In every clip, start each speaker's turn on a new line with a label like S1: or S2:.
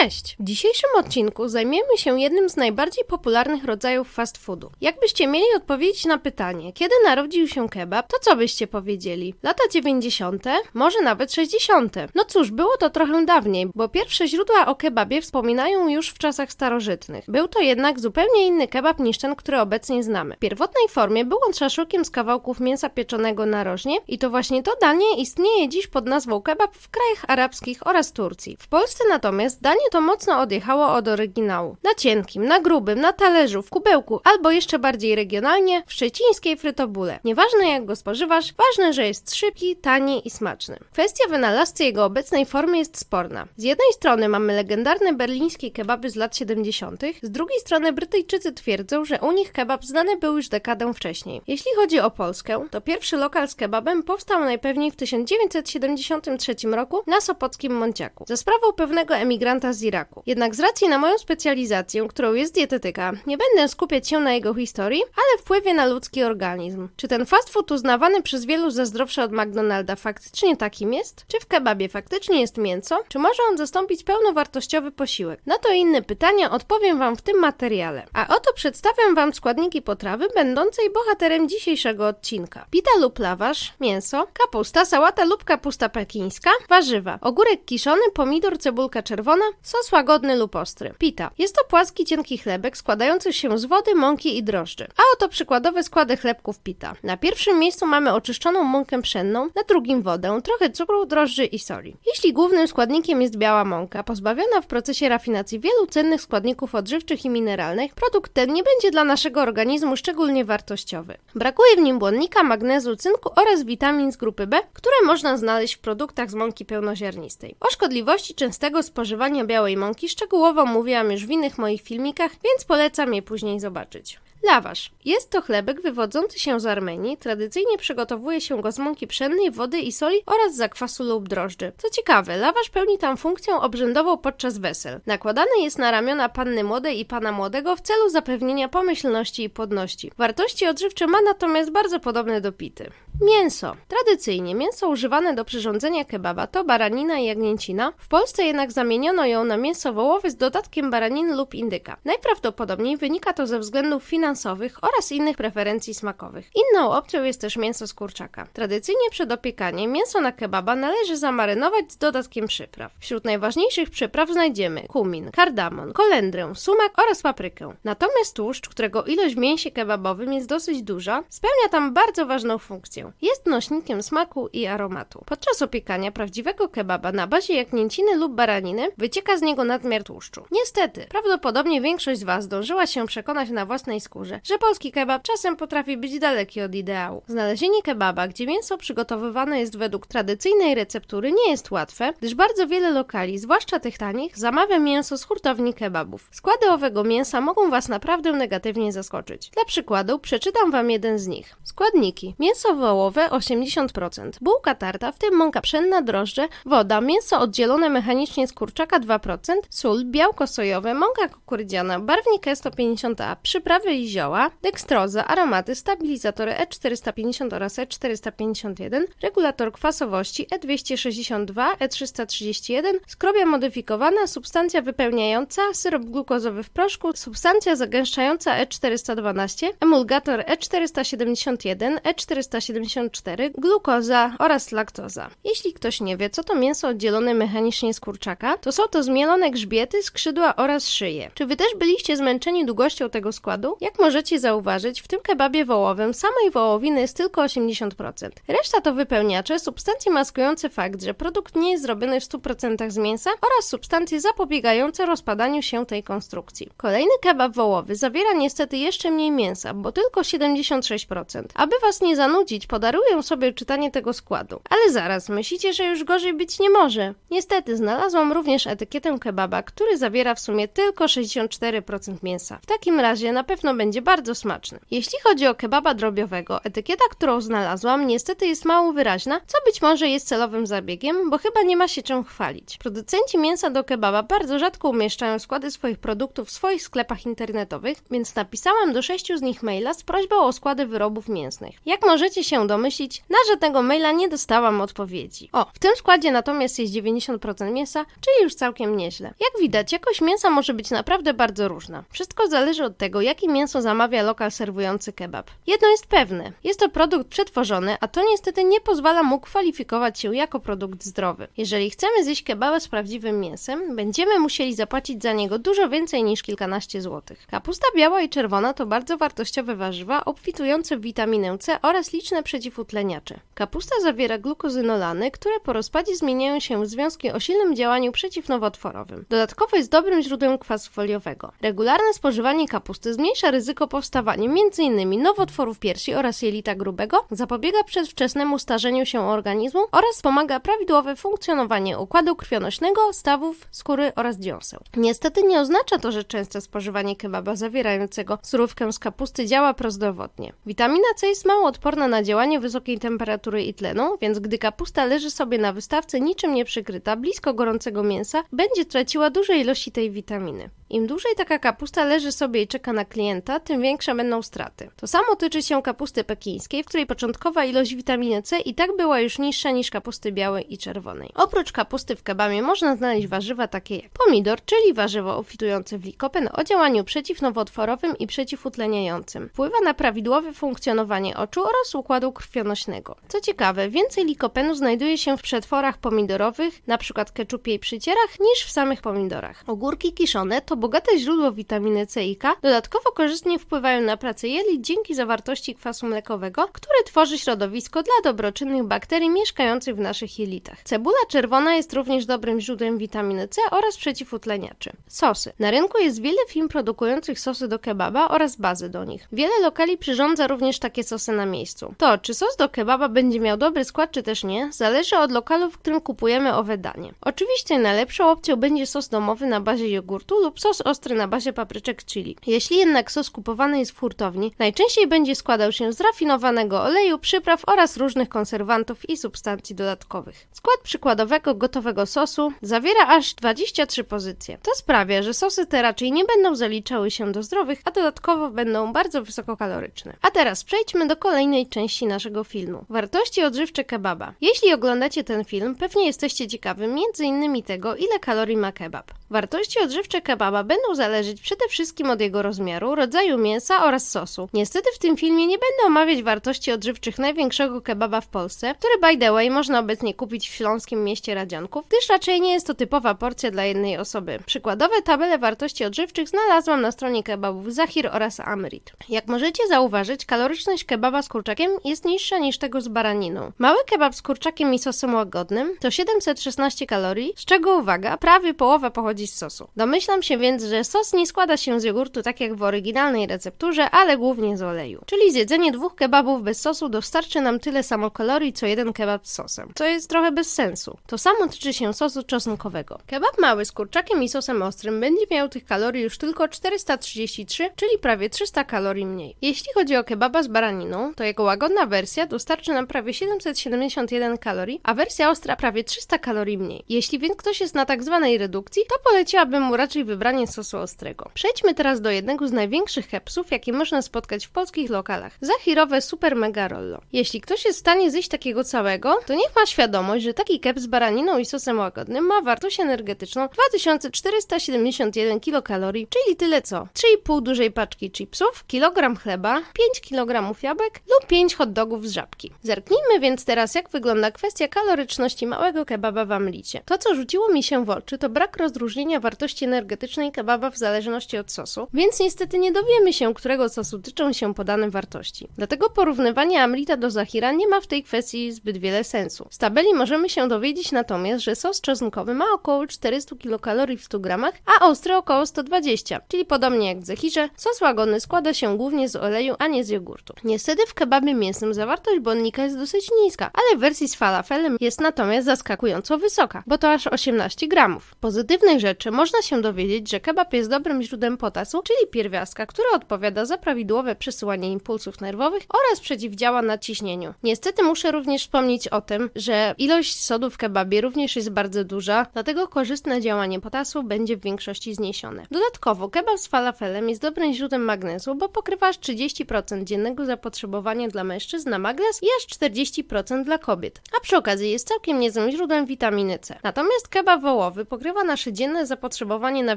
S1: Cześć! W dzisiejszym odcinku zajmiemy się jednym z najbardziej popularnych rodzajów fast foodu. Jakbyście mieli odpowiedzieć na pytanie, kiedy narodził się kebab, to co byście powiedzieli? Lata 90., może nawet 60. No cóż, było to trochę dawniej, bo pierwsze źródła o kebabie wspominają już w czasach starożytnych. Był to jednak zupełnie inny kebab niż ten, który obecnie znamy. W pierwotnej formie był on szaszłykiem z kawałków mięsa pieczonego narożnie i to właśnie to danie istnieje dziś pod nazwą kebab w krajach arabskich oraz Turcji. W Polsce natomiast danie to mocno odjechało od oryginału. Na cienkim, na grubym, na talerzu, w kubełku, albo jeszcze bardziej regionalnie, w szczecińskiej frytobule. Nieważne jak go spożywasz, ważne, że jest szybki, tani i smaczny. Kwestia wynalazcy jego obecnej formy jest sporna. Z jednej strony mamy legendarne berlińskie kebaby z lat 70., z drugiej strony Brytyjczycy twierdzą, że u nich kebab znany był już dekadę wcześniej. Jeśli chodzi o Polskę, to pierwszy lokal z kebabem powstał najpewniej w 1973 roku na Sopockim Monciaku. Za sprawą pewnego emigranta z Iraku. Jednak z racji na moją specjalizację, którą jest dietetyka, nie będę skupiać się na jego historii, ale wpływie na ludzki organizm. Czy ten fast food uznawany przez wielu za zdrowszy od McDonalda faktycznie takim jest? Czy w kebabie faktycznie jest mięso? Czy może on zastąpić pełnowartościowy posiłek? Na to inne pytania odpowiem Wam w tym materiale. A oto przedstawiam Wam składniki potrawy będącej bohaterem dzisiejszego odcinka. Pita lub lawasz, mięso, kapusta, sałata lub kapusta pekińska, warzywa, ogórek kiszony, pomidor, cebulka czerwona, sos łagodny lub ostry. Pita. Jest to płaski, cienki chlebek składający się z wody, mąki i drożdży. A oto przykładowe składy chlebków pita. Na pierwszym miejscu mamy oczyszczoną mąkę pszenną, na drugim wodę, trochę cukru, drożdży i soli. Jeśli głównym składnikiem jest biała mąka, pozbawiona w procesie rafinacji wielu cennych składników odżywczych i mineralnych, produkt ten nie będzie dla naszego organizmu szczególnie wartościowy. Brakuje w nim błonnika, magnezu, cynku oraz witamin z grupy B, które można znaleźć w produktach z mąki pełnoziarnistej. O szkodliwości częstego spożywania białej mąki szczegółowo mówiłam już w innych moich filmikach, więc polecam je później zobaczyć. Lawasz. Jest to chlebek wywodzący się z Armenii. Tradycyjnie przygotowuje się go z mąki pszennej, wody i soli oraz zakwasu lub drożdży. Co ciekawe, lawasz pełni tam funkcję obrzędową podczas wesel. Nakładany jest na ramiona panny młodej i pana młodego w celu zapewnienia pomyślności i płodności. Wartości odżywcze ma natomiast bardzo podobne do pity. Mięso. Tradycyjnie mięso używane do przyrządzenia kebaba to baranina i jagnięcina. W Polsce jednak zamieniono ją na mięso wołowe z dodatkiem baraniny lub indyka. Najprawdopodobniej wynika to ze względów finansowych oraz innych preferencji smakowych. Inną opcją jest też mięso z kurczaka. Tradycyjnie przed opiekaniem mięso na kebaba należy zamarynować z dodatkiem przypraw. Wśród najważniejszych przypraw znajdziemy kumin, kardamon, kolendrę, sumak oraz paprykę. Natomiast tłuszcz, którego ilość w mięsie kebabowym jest dosyć duża, spełnia tam bardzo ważną funkcję. Jest nośnikiem smaku i aromatu. Podczas opiekania prawdziwego kebaba na bazie jagnięciny lub baraniny wycieka z niego nadmiar tłuszczu. Niestety, prawdopodobnie większość z Was zdążyła się przekonać na własnej skórze, że polski kebab czasem potrafi być daleki od ideału. Znalezienie kebaba, gdzie mięso przygotowywane jest według tradycyjnej receptury nie jest łatwe, gdyż bardzo wiele lokali, zwłaszcza tych tanich, zamawia mięso z hurtowni kebabów. Składy owego mięsa mogą Was naprawdę negatywnie zaskoczyć. Dla przykładu przeczytam Wam jeden z nich. Składniki. Mięso wołowe 80%, bułka tarta, w tym mąka pszenna, drożdże, woda, mięso oddzielone mechanicznie z kurczaka 2%, sól, białko sojowe, mąka kukurydziana, barwnik E150A, przyprawy i zioła, dekstroza, aromaty, stabilizatory E450 oraz E451, regulator kwasowości E E262, E331, skrobia modyfikowana, substancja wypełniająca, syrop glukozowy w proszku, substancja zagęszczająca E412, emulgator E471, E474, glukoza oraz laktoza. Jeśli ktoś nie wie, co to mięso oddzielone mechanicznie z kurczaka, to są to zmielone grzbiety, skrzydła oraz szyje. Czy wy też byliście zmęczeni długością tego składu? Jak możecie zauważyć, w tym kebabie wołowym samej wołowiny jest tylko 80%. Reszta to wypełniacze, substancje maskujące fakt, że produkt nie jest zrobiony w 100% z mięsa oraz substancje zapobiegające rozpadaniu się tej konstrukcji. Kolejny kebab wołowy zawiera niestety jeszcze mniej mięsa, bo tylko 76%. Aby was nie zanudzić, podaruję sobie czytanie tego składu. Ale zaraz, myślicie, że już gorzej być nie może? Niestety, znalazłam również etykietę kebaba, który zawiera w sumie tylko 64% mięsa. W takim razie na pewno będzie będzie bardzo smaczny. Jeśli chodzi o kebaba drobiowego, etykieta, którą znalazłam, niestety jest mało wyraźna, co być może jest celowym zabiegiem, bo chyba nie ma się czym chwalić. Producenci mięsa do kebaba bardzo rzadko umieszczają składy swoich produktów w swoich sklepach internetowych, więc napisałam do sześciu z nich maila z prośbą o składy wyrobów mięsnych. Jak możecie się domyślić, na żadnego maila nie dostałam odpowiedzi. O, w tym składzie natomiast jest 90% mięsa, czyli już całkiem nieźle. Jak widać, jakość mięsa może być naprawdę bardzo różna. Wszystko zależy od tego, jakie mięso zamawia lokal serwujący kebab. Jedno jest pewne, jest to produkt przetworzony, a to niestety nie pozwala mu kwalifikować się jako produkt zdrowy. Jeżeli chcemy zjeść kebaba z prawdziwym mięsem, będziemy musieli zapłacić za niego dużo więcej niż kilkanaście złotych. Kapusta biała i czerwona to bardzo wartościowe warzywa obfitujące w witaminę C oraz liczne przeciwutleniacze. Kapusta zawiera glukozynolany, które po rozpadzie zmieniają się w związki o silnym działaniu przeciwnowotworowym. Dodatkowo jest dobrym źródłem kwasu foliowego. Regularne spożywanie kapusty zmniejsza ryzyko powstawania m.in. nowotworów piersi oraz jelita grubego, zapobiega przedwczesnemu starzeniu się organizmu oraz pomaga prawidłowe funkcjonowanie układu krwionośnego, stawów, skóry oraz dziąseł. Niestety nie oznacza to, że częste spożywanie kebaba zawierającego surówkę z kapusty działa prozdrowotnie. Witamina C jest mało odporna na działanie wysokiej temperatury i tlenu, więc gdy kapusta leży sobie na wystawce niczym nie przykryta, blisko gorącego mięsa, będzie traciła duże ilości tej witaminy. Im dłużej taka kapusta leży sobie i czeka na klienta, tym większe będą straty. To samo tyczy się kapusty pekińskiej, w której początkowa ilość witaminy C i tak była już niższa niż kapusty białej i czerwonej. Oprócz kapusty w kebabie można znaleźć warzywa takie jak pomidor, czyli warzywo obfitujące w likopen o działaniu przeciwnowotworowym i przeciwutleniającym. Wpływa na prawidłowe funkcjonowanie oczu oraz układu krwionośnego. Co ciekawe, więcej likopenu znajduje się w przetworach pomidorowych, np. keczupie i przycierach, niż w samych pomidorach. Ogórki kiszone to bogate źródło witaminy C i K, dodatkowo korzystnie wpływają na pracę jelit dzięki zawartości kwasu mlekowego, który tworzy środowisko dla dobroczynnych bakterii mieszkających w naszych jelitach. Cebula czerwona jest również dobrym źródłem witaminy C oraz przeciwutleniaczy. Sosy. Na rynku jest wiele firm produkujących sosy do kebaba oraz bazy do nich. Wiele lokali przyrządza również takie sosy na miejscu. To, czy sos do kebaba będzie miał dobry skład, czy też nie, zależy od lokalu, w którym kupujemy owe danie. Oczywiście najlepszą opcją będzie sos domowy na bazie jogurtu lub sos ostry na bazie papryczek chili. Jeśli jednak sos kupowany jest w hurtowni, najczęściej będzie składał się z rafinowanego oleju, przypraw oraz różnych konserwantów i substancji dodatkowych. Skład przykładowego gotowego sosu zawiera aż 23 pozycje. To sprawia, że sosy te raczej nie będą zaliczały się do zdrowych, a dodatkowo będą bardzo wysokokaloryczne. A teraz przejdźmy do kolejnej części naszego filmu. Wartości odżywcze kebaba. Jeśli oglądacie ten film, pewnie jesteście ciekawi m.in. tego, ile kalorii ma kebab. Wartości odżywcze kebaba będą zależeć przede wszystkim od jego rozmiaru, rodzaju mięsa oraz sosu. Niestety w tym filmie nie będę omawiać wartości odżywczych największego kebaba w Polsce, który by the way można obecnie kupić w śląskim mieście Radzianków, gdyż raczej nie jest to typowa porcja dla jednej osoby. Przykładowe tabele wartości odżywczych znalazłam na stronie kebabów Zahir oraz Amrit. Jak możecie zauważyć, kaloryczność kebaba z kurczakiem jest niższa niż tego z baraniną. Mały kebab z kurczakiem i sosem łagodnym to 716 kalorii, z czego uwaga, prawie połowa pochodzi z sosu. Domyślam się więc, że sos nie składa się z jogurtu tak jak w oryginalnej recepturze, ale głównie z oleju. Czyli zjedzenie dwóch kebabów bez sosu dostarczy nam tyle samo kalorii, co jeden kebab z sosem. Co jest trochę bez sensu. To samo tyczy się sosu czosnkowego. Kebab mały z kurczakiem i sosem ostrym będzie miał tych kalorii już tylko 433, czyli prawie 300 kalorii mniej. Jeśli chodzi o kebaba z baraniną, to jego łagodna wersja dostarczy nam prawie 771 kalorii, a wersja ostra prawie 300 kalorii mniej. Jeśli więc ktoś jest na tak zwanej redukcji, to poleciłabym mu raczej sosu ostrego. Przejdźmy teraz do jednego z największych kepsów, jakie można spotkać w polskich lokalach. Zachirowe Super Mega Rollo. Jeśli ktoś jest w stanie zjeść takiego całego, to niech ma świadomość, że taki kep z baraniną i sosem łagodnym ma wartość energetyczną 2471 kilokalorii, czyli tyle co 3,5 dużej paczki chipsów, kilogram chleba, 5 kg jabłek lub 5 hot dogów z żabki. Zerknijmy więc teraz, jak wygląda kwestia kaloryczności małego kebaba w Amlicie. To, co rzuciło mi się w oczy, to brak rozróżnienia wartości energetycznej kebaba w zależności od sosu, więc niestety nie dowiemy się, którego sosu tyczą się podane wartości. Dlatego porównywanie Amrita do Zahira nie ma w tej kwestii zbyt wiele sensu. Z tabeli możemy się dowiedzieć natomiast, że sos czosnkowy ma około 400 kilokalorii w 100 gramach, a ostry około 120, czyli podobnie jak w Zahirze, sos łagodny składa się głównie z oleju, a nie z jogurtu. Niestety w kebabie mięsnym zawartość błonnika jest dosyć niska, ale w wersji z falafelem jest natomiast zaskakująco wysoka, bo to aż 18 gramów. Pozytywnych rzeczy można się dowiedzieć, że kebab jest dobrym źródłem potasu, czyli pierwiastka, który odpowiada za prawidłowe przesyłanie impulsów nerwowych oraz przeciwdziała nadciśnieniu. Niestety muszę również wspomnieć o tym, że ilość sodu w kebabie również jest bardzo duża, dlatego korzystne działanie potasu będzie w większości zniesione. Dodatkowo kebab z falafelem jest dobrym źródłem magnezu, bo pokrywa aż 30% dziennego zapotrzebowania dla mężczyzn na magnez i aż 40% dla kobiet. A przy okazji jest całkiem niezłym źródłem witaminy C. Natomiast kebab wołowy pokrywa nasze dzienne zapotrzebowanie na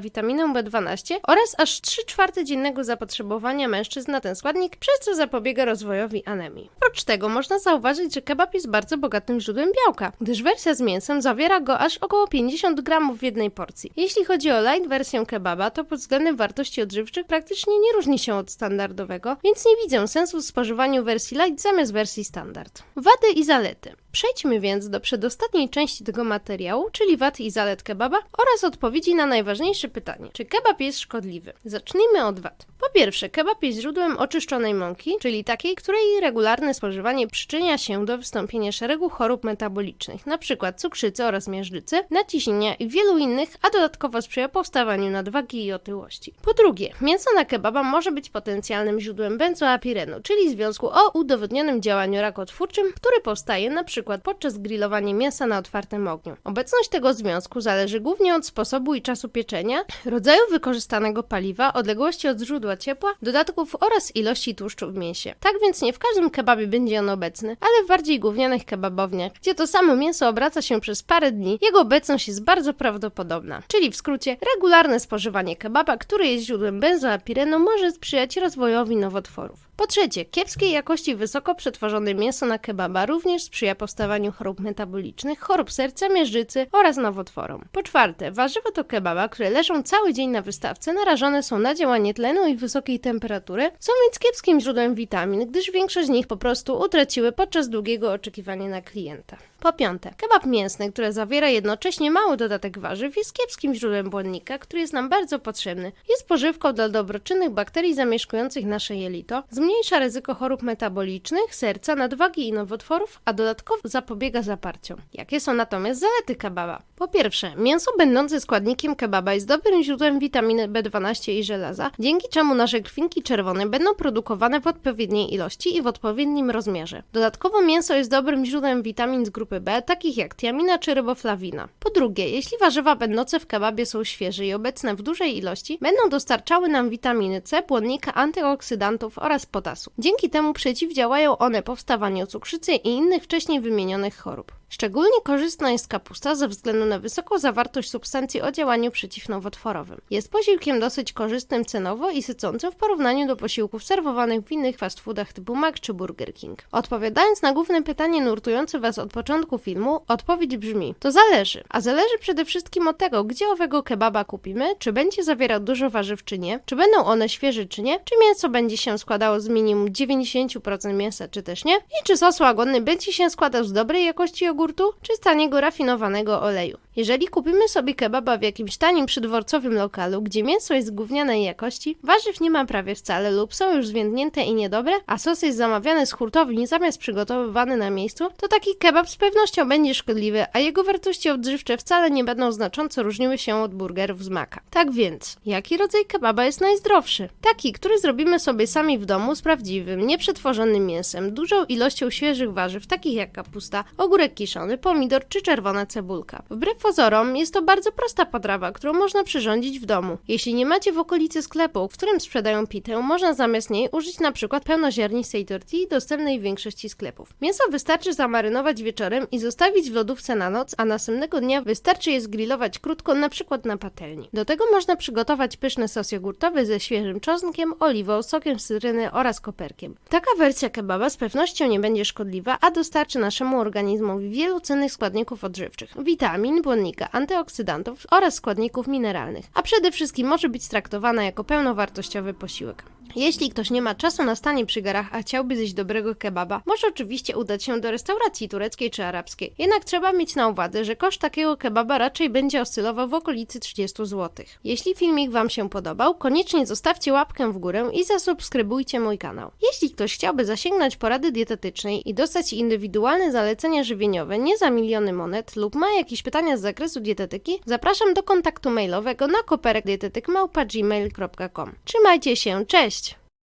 S1: witaminę B12 oraz aż 3 czwarte dziennego zapotrzebowania mężczyzn na ten składnik, przez co zapobiega rozwojowi anemii. Oprócz tego można zauważyć, że kebab jest bardzo bogatym źródłem białka, gdyż wersja z mięsem zawiera go aż około 50 gramów w jednej porcji. Jeśli chodzi o light wersję kebaba, to pod względem wartości odżywczych praktycznie nie różni się od standardowego, więc nie widzę sensu w spożywaniu wersji light zamiast wersji standard. Wady i zalety. Przejdźmy więc do przedostatniej części tego materiału, czyli wad i zalet kebaba oraz odpowiedzi na najważniejsze pytanie: czy kebab jest szkodliwy? Zacznijmy od wad. Po pierwsze, kebab jest źródłem oczyszczonej mąki, czyli takiej, której regularne spożywanie przyczynia się do wystąpienia szeregu chorób metabolicznych, np. cukrzycy oraz miażdżycy, naciśnienia i wielu innych, a dodatkowo sprzyja powstawaniu nadwagi i otyłości. Po drugie, mięso na kebaba może być potencjalnym źródłem benzoapirenu, czyli związku o udowodnionym działaniu rakotwórczym, który powstaje np przykład podczas grillowania mięsa na otwartym ogniu. Obecność tego związku zależy głównie od sposobu i czasu pieczenia, rodzaju wykorzystanego paliwa, odległości od źródła ciepła, dodatków oraz ilości tłuszczu w mięsie. Tak więc nie w każdym kebabie będzie on obecny, ale w bardziej gównianych kebabowniach, gdzie to samo mięso obraca się przez parę dni, jego obecność jest bardzo prawdopodobna. Czyli w skrócie, regularne spożywanie kebaba, który jest źródłem benzoapirenu, może sprzyjać rozwojowi nowotworów. Po trzecie, kiepskiej jakości wysoko przetworzone mięso na kebaba również sprzyja powstawaniu chorób metabolicznych, chorób serca, miażdżycy oraz nowotworom. Po czwarte, warzywa to kebaba, które leżą cały dzień na wystawce, narażone są na działanie tlenu i wysokiej temperatury, są więc kiepskim źródłem witamin, gdyż większość z nich po prostu utraciły podczas długiego oczekiwania na klienta. Po piąte, kebab mięsny, który zawiera jednocześnie mały dodatek warzyw, jest kiepskim źródłem błonnika, który jest nam bardzo potrzebny. Jest pożywką dla dobroczynnych bakterii zamieszkujących nasze jelito, zmniejsza ryzyko chorób metabolicznych, serca, nadwagi i nowotworów, a dodatkowo zapobiega zaparciom. Jakie są natomiast zalety kebaba? Po pierwsze, mięso będące składnikiem kebaba jest dobrym źródłem witaminy B12 i żelaza, dzięki czemu nasze krwinki czerwone będą produkowane w odpowiedniej ilości i w odpowiednim rozmiarze. Dodatkowo mięso jest dobrym źródłem witamin z grupy grupy B, takich jak tiamina czy ryboflawina. Po drugie, jeśli warzywa będące w kebabie są świeże i obecne w dużej ilości, będą dostarczały nam witaminy C, błonnika, antyoksydantów oraz potasu. Dzięki temu przeciwdziałają one powstawaniu cukrzycy i innych wcześniej wymienionych chorób. Szczególnie korzystna jest kapusta ze względu na wysoką zawartość substancji o działaniu przeciwnowotworowym. Jest posiłkiem dosyć korzystnym cenowo i sycącym w porównaniu do posiłków serwowanych w innych fast foodach typu Mac czy Burger King. Odpowiadając na główne pytanie nurtujące Was od początku filmu, odpowiedź brzmi: to zależy. A zależy przede wszystkim od tego, gdzie owego kebaba kupimy, czy będzie zawierał dużo warzyw czy nie, czy będą one świeże czy nie, czy mięso będzie się składało z minimum 90% mięsa czy też nie, i czy sos łagodny będzie się składał z dobrej jakości jogurtu, czy z taniego rafinowanego oleju. Jeżeli kupimy sobie kebaba w jakimś tanim przydworcowym lokalu, gdzie mięso jest gównianej jakości, warzyw nie ma prawie wcale lub są już zwiędnięte i niedobre, a sos jest zamawiany z hurtowni zamiast przygotowywany na miejscu, to taki kebab z pewnością będzie szkodliwy, a jego wartości odżywcze wcale nie będą znacząco różniły się od burgerów z maka. Tak więc, jaki rodzaj kebaba jest najzdrowszy? Taki, który zrobimy sobie sami w domu z prawdziwym, nieprzetworzonym mięsem, dużą ilością świeżych warzyw, takich jak kapusta, ogórek kiszony, pomidor czy czerwona cebulka. Wbrew pozorom jest to bardzo prosta potrawa, którą można przyrządzić w domu. Jeśli nie macie w okolicy sklepu, w którym sprzedają pitę, można zamiast niej użyć na przykład pełnoziarnistej tortilli dostępnej w większości sklepów. Mięso wystarczy zamarynować wieczorem i zostawić w lodówce na noc, a następnego dnia wystarczy je zgrillować krótko, na przykład na patelni. Do tego można przygotować pyszny sos jogurtowy ze świeżym czosnkiem, oliwą, sokiem cytryny oraz koperkiem. Taka wersja kebaba z pewnością nie będzie szkodliwa, a dostarczy naszemu organizmowi wielu cennych składników odżywczych, witamin, błonnika, antyoksydantów oraz składników mineralnych, a przede wszystkim może być traktowana jako pełnowartościowy posiłek. Jeśli ktoś nie ma czasu na stanie przy garach, a chciałby zjeść dobrego kebaba, może oczywiście udać się do restauracji tureckiej czy arabskiej. Jednak trzeba mieć na uwadze, że koszt takiego kebaba raczej będzie oscylował w okolicy 30 zł. Jeśli filmik Wam się podobał, koniecznie zostawcie łapkę w górę i zasubskrybujcie mój kanał. Jeśli ktoś chciałby zasięgnąć porady dietetycznej i dostać indywidualne zalecenia żywieniowe nie za miliony monet lub ma jakieś pytania z zakresu dietetyki, zapraszam do kontaktu mailowego na koperekdietetykmałpa.gmail.com. Trzymajcie się, cześć!